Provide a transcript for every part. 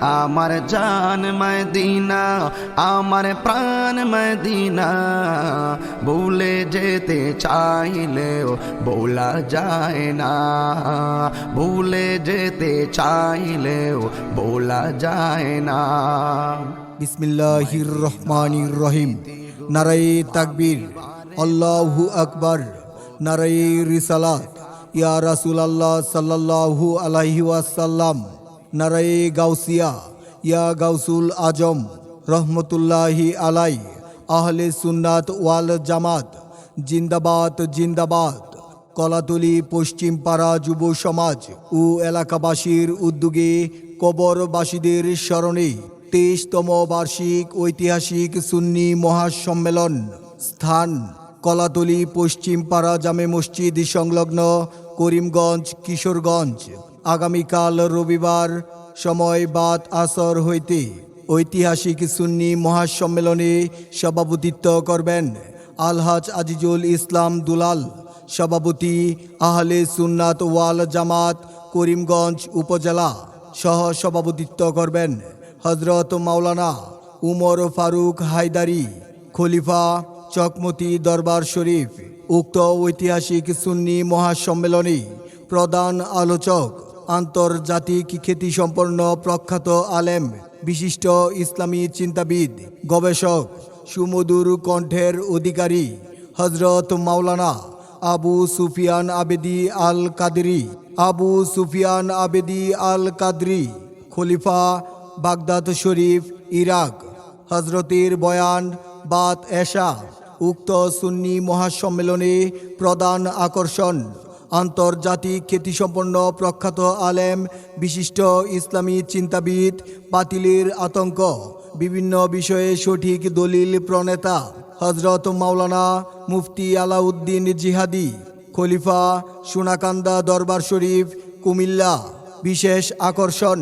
আমার জান মদিনা, আমার প্রাণ মদিনা। ভুলে যেতে চাইলেও বলা যায় না। ভুলে যেতে চাইলেও বলা যায় না। বিসমিল্লাহির রহমানির রহিম। নারাই তাকবীর। আল্লাহু আকবার। নারাই রিসালাত। ইয়া রাসূলুল্লাহ সাল্লাল্লাহু আলাইহি ওয়াসাল্লাম। নারাই গাউসিয়া, ইয়া গাউসুল আজম, রহমতুল্লাহি আলাই, আহলে সুন্নাত ওয়াল জামাত, জিন্দাবাদ জিন্দাবাদ, কলাতলি পশ্চিম পাড়া যুব সমাজ ও এলাকাবাসীর উদ্যোগে কবরবাসীদের স্মরণে তেইশতম বার্ষিক ঐতিহাসিক সুন্নি মহাসম্মেলন স্থান, কলাতলি পশ্চিম পাড়া জামে মসজিদ সংলগ্ন করিমগঞ্জ, কিশোরগঞ্জ। আগামীকাল রবিবার সময় বাদ আসর হইতে ঐতিহাসিক সুন্নি মহাসম্মেলনে সভাপতিত্ব করবেন আলহাজ আজিজুল ইসলাম দুলাল, সভাপতি আহলে সুন্নাত ওয়াল জামাত করিমগঞ্জ উপজেলা সহ সভাপতিত্ব করবেন হজরত মাওলানা উমর ফারুক হায়দারি, খলিফা চকমতি দরবার শরীফ, উক্ত ঐতিহাসিক সুন্নি মহাসম্মেলনে প্রধান আলোচক আন্তর্জাতিক খ্যাতিসম্পন্ন প্রখ্যাত আলেম, বিশিষ্ট ইসলামী চিন্তাবিদ, গবেষক, সুমধুর কণ্ঠের অধিকারী হজরত মাওলানা আবু সুফিয়ান আবেদি আল কাদরি আবু সুফিয়ান আবেদি আল কাদরি খলিফা বাগদাদ শরীফ, ইরাক হজরতের বয়ান বাত এশা, উক্ত সুন্নি মহাসম্মেলনে প্রধান আকর্ষণ। আন্তর্জাতিক খ্যাতিসম্পন্ন প্রখ্যাত আলেম, বিশিষ্ট ইসলামী চিন্তাবিদ, বাতিলের আতঙ্ক, বিভিন্ন বিষয়ে সঠিক দলিল প্রণেতা হজরত মাওলানা মুফতি আলাউদ্দিন জিহাদি, খলিফা সোনাকান্দা দরবার শরীফ, কুমিল্লা। বিশেষ আকর্ষণ,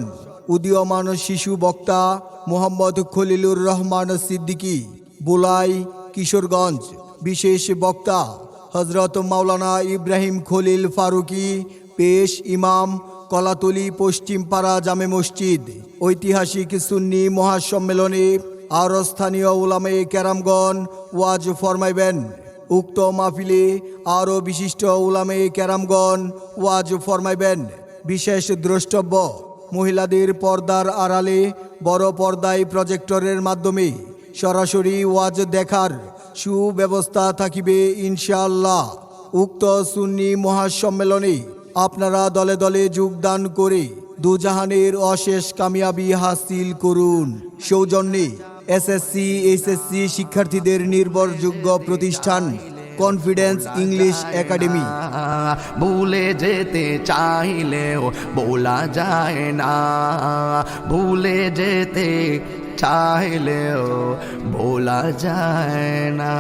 উদীয়মান শিশু বক্তা মোহাম্মদ খলিলুর রহমান সিদ্দিকী, বুলাই, কিশোরগঞ্জ। বিশেষ বক্তা হজরত মাওলানা ইব্রাহিম খলিল ফারুকি, পেশ ইমাম, কলাতলি, পশ্চিমপাড়া জামে মসজিদ, ঐতিহাসিক সুন্নি মহাসম্মেলনে আর স্থানীয় উলামে ক্যারামগণ ওয়াজ ফরমাইবেন। উক্ত মাহফিলে আরও বিশিষ্ট উলামে ক্যারামগণ ওয়াজ ফরমাইবেন। বিশেষ দ্রষ্টব্য, মহিলাদের পর্দার আড়ালে বড় পর্দায় প্রজেক্টরের মাধ্যমে সরাসরি ওয়াজ দেখার সুব্যবস্থা থাকিবে, ইনশাআল্লাহ। উক্ত সুন্নি মহাসম্মেলনে আপনারা দলে দলে যোগদান করে দুজাহানের অশেষ কামিয়াবি হাসিল করুন। সৌজন্যে এসএসসি, এইচএসসি শিক্ষার্থীদের নির্ভরযোগ্য প্রতিষ্ঠান কনফিডেন্স ইংলিশ একাডেমি ভুলে যেতে চাইলেও বলা যায় না। ভুলে যেতে চাইলেও বলা যায় না।